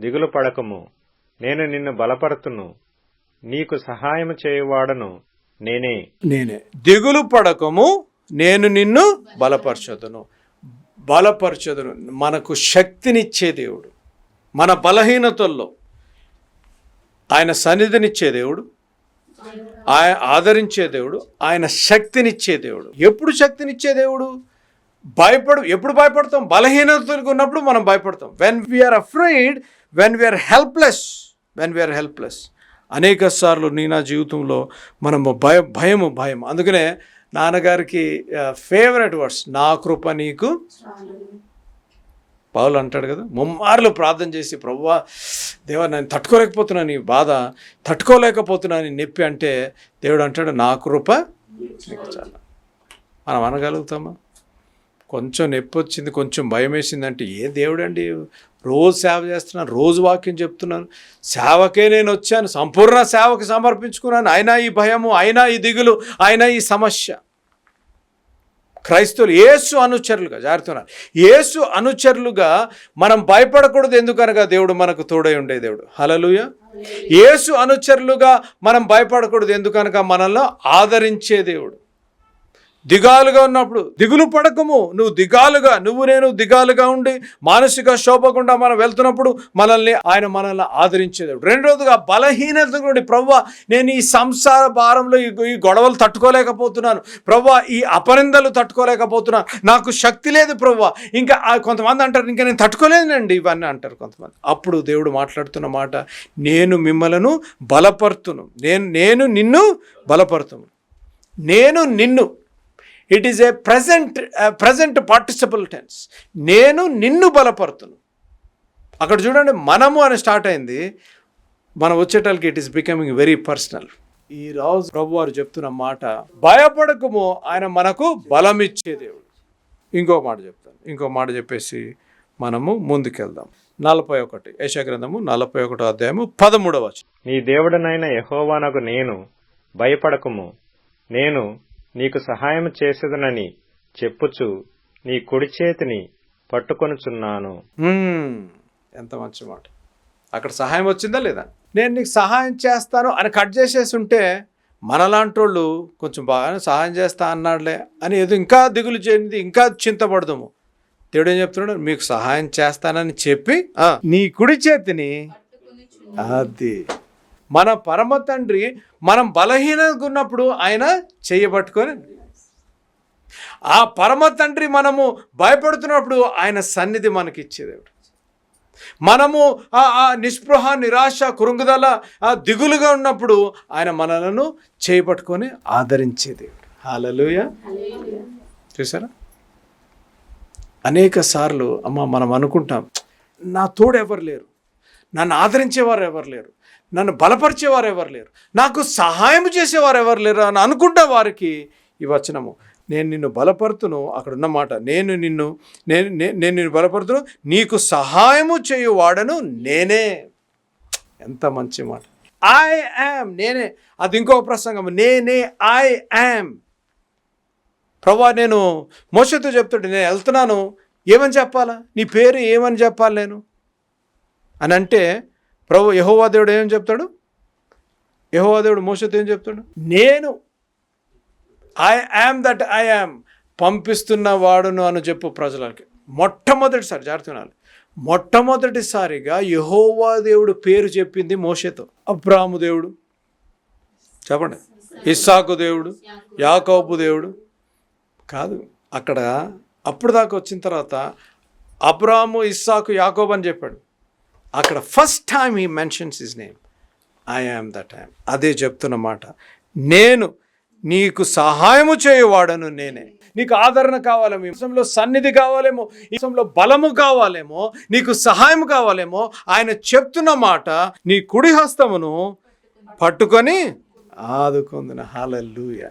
దిగులు పడకము. నేను నిన్ను బలపడుతును నీకు సహాయం చేయువాడను నేనే. నేనే. దిగులు పడకము. నేను నిన్ను బలపరచదును. బలపరచదును. మనకు శక్తినిచ్చే దేవుడు. మన బలహీనతల్లో ఆయన సన్నిధినిచ్చే దేవుడు. ఆయన ఆదరించే దేవుడు. ఆయన శక్తినిచ్చే దేవుడు. ఎప్పుడు శక్తినిచ్చే దేవుడు? భయపడు ఎప్పుడు భయపడతాం? బలహీనతలకు ఉన్నప్పుడు మనం భయపడతాం. When we are afraid when we are helpless when we are helpless అనేక సార్లు నీ నా జీవితంలో మనం భయం భయము భయం. అందుకనే నాన్నగారికి ఫేవరెట్ వర్డ్స్ నా కృప నీకు. పావులు అంటాడు కదా ముమ్మార్లు ప్రార్థన చేసి ప్రవ్వా దేవ నేను తట్టుకోలేకపోతున్నాను ఈ బాధ తట్టుకోలేకపోతున్నాను నొప్పి అంటే దేవుడు అంటాడు నా కృప నీకు చాలా. మనం అనగలుగుతామా? కొంచెం నొప్పి వచ్చింది కొంచెం భయం వేసిందంటే ఏ దేవుడు అండి రోజు సేవ చేస్తున్నాను రోజు వాక్యం చెప్తున్నాను సేవకే నేను వచ్చాను సంపూర్ణ సేవకి సమర్పించుకున్నాను అయినా ఈ భయము అయినా ఈ దిగులు అయినా ఈ సమస్య. క్రైస్తవులు యేసు అనుచరులుగా జారుతున్నారు యేసు అనుచరులుగా మనం భయపడకూడదు ఎందుకనగా దేవుడు మనకు తోడై ఉండే దేవుడు. హలలుయ యేసు అనుచరులుగా మనం భయపడకూడదు ఎందుకనగా మనల్ని ఆదరించే దేవుడు. దిగాలుగా ఉన్నప్పుడు దిగులు పడకము. నువ్వు దిగాలుగా నువ్వు నేను దిగాలుగా ఉండి మానసిక శోభకుండా మనం వెళ్తున్నప్పుడు మనల్ని ఆయన మనల్ని ఆదరించేది రెండోదిగా బలహీనత నుండి ప్రవ్వ నేను ఈ సంసార భారంలో ఈ గొడవలు తట్టుకోలేకపోతున్నాను. ప్రవ్వ ఈ అపరిందలు తట్టుకోలేకపోతున్నాను నాకు శక్తి లేదు ప్రవ్వ. ఇంకా కొంతమంది అంటారు ఇంకా నేను తట్టుకోలేనండి ఇవన్నీ అంటారు కొంతమంది. అప్పుడు దేవుడు మాట్లాడుతున్న మాట నేను మిమ్మలను బలపరుతును. నేను నేను నిన్ను బలపరుతును. నేను నిన్ను it is a present present participle tense నేను నిన్ను బలపరుతును. అక్కడ చూడండి మనము అని స్టార్ట్ అయింది. మనం వచ్చేటానికి it is becoming very personal ఈ రోజు ప్రభు వారు చెప్తున్న మాట భయపడకము ఆయన మనకు బలమిచ్చే దేవుడు. ఇంకో మాట చెప్తాను. ఇంకో మాట చెప్పేసి మనము ముందుకెళ్దాం. నలభై ఒకటి యశగ్రంథము నలభై ఒకటో అధ్యాయము పదమూడవ నీ దేవుడనైన యహోవానకు నేను భయపడకము. నేను నీకు సహాయం చేసేదనని చెప్పుచు నీ కుడి చేతిని పట్టుకొనుచున్నాను. ఎంత మంచి మాట. అక్కడ సహాయం వచ్చిందా లేదా? నేను నీకు సహాయం చేస్తాను అని కట్ చేసేసి ఉంటే మనలాంటి వాళ్ళు కొంచెం బాగానే సహాయం చేస్తా అన్నాడులే అని ఏదో ఇంకా దిగులు చేయండి ఇంకా చింతపడదాము. దేవుడు ఏం చెప్తున్నాడు? మీకు సహాయం చేస్తానని చెప్పి ఆ, నీ కుడి చేతిని అది. మన పరమ తండ్రి మనం బలహీనంగా ఉన్నప్పుడు ఆయన చేయబట్టుకొని ఆ పరమ తండ్రి మనము భయపడుతున్నప్పుడు ఆయన సన్నిధి మనకి ఇచ్చేదేవుడు మనము ఆ నిస్పృహ నిరాశ కురుంగుదల దిగులుగా ఉన్నప్పుడు ఆయన మనలను చేపట్టుకొని ఆదరించే హాలలుయ చూసారా? అనేక సార్లు అమ్మ మనం అనుకుంటాం నా తోడు ఎవరు లేరు? నన్ను ఆదరించేవారు ఎవరు లేరు? నన్ను బలపరిచేవారు ఎవరు లేరు. నాకు సహాయం చేసేవారు ఎవరు లేరు అని అనుకుంటే వారికి ఈ వచనము. నేను నిన్ను బలపరుతును అక్కడ ఉన్నమాట నేను నిన్ను నేను నేను నిన్ను బలపరుతును నీకు సహాయము చేయువాడను నేనే. ఎంత మంచి మాట. ఐ యామ్ నేనే. అది ఇంకో ప్రసంగం నేనే ఐ యామ్ ప్రభా నేను మోసతో చెప్తాడు నేను వెళ్తున్నాను. ఏమని చెప్పాలా? నీ పేరు ఏమని చెప్పాలి నేను? అని అంటే ప్రభు యహోవా దేవుడు ఏం చెప్తాడు? యహోవా దేవుడు మోసతో ఏం చెప్తాడు? నేను I am that I am పంపిస్తున్న వాడును అని చెప్పు ప్రజలకి. మొట్టమొదటిసారి జాగ్రత్త వినాలి. మొట్టమొదటిసారిగా యహోవా దేవుడు పేరు చెప్పింది మోషతో. అబ్రాము దేవుడు. చెప్పండి. ఇస్సాకు దేవుడు. యాకోబు దేవుడు. కాదు అక్కడ అప్పుడు దాకా వచ్చిన తర్వాత అబ్రాము ఇస్సాకు యాకోబు అని చెప్పాడు. అక్కడ ఫస్ట్ టైం ఈ mentions his name I am that I'm అదే చెప్తున్న మాట. నేను నీకు సహాయము చేయవాడను నేనే. నీకు ఆదరణ కావాలేమో ఈ విషయంలో సన్నిధి కావాలేమో ఈ విషయంలో బలము కావాలేమో నీకు సహాయం కావాలేమో ఆయన చెప్తున్న మాట నీ కుడి హస్తమును పట్టుకొని ఆదుకుందిన. హాలూయ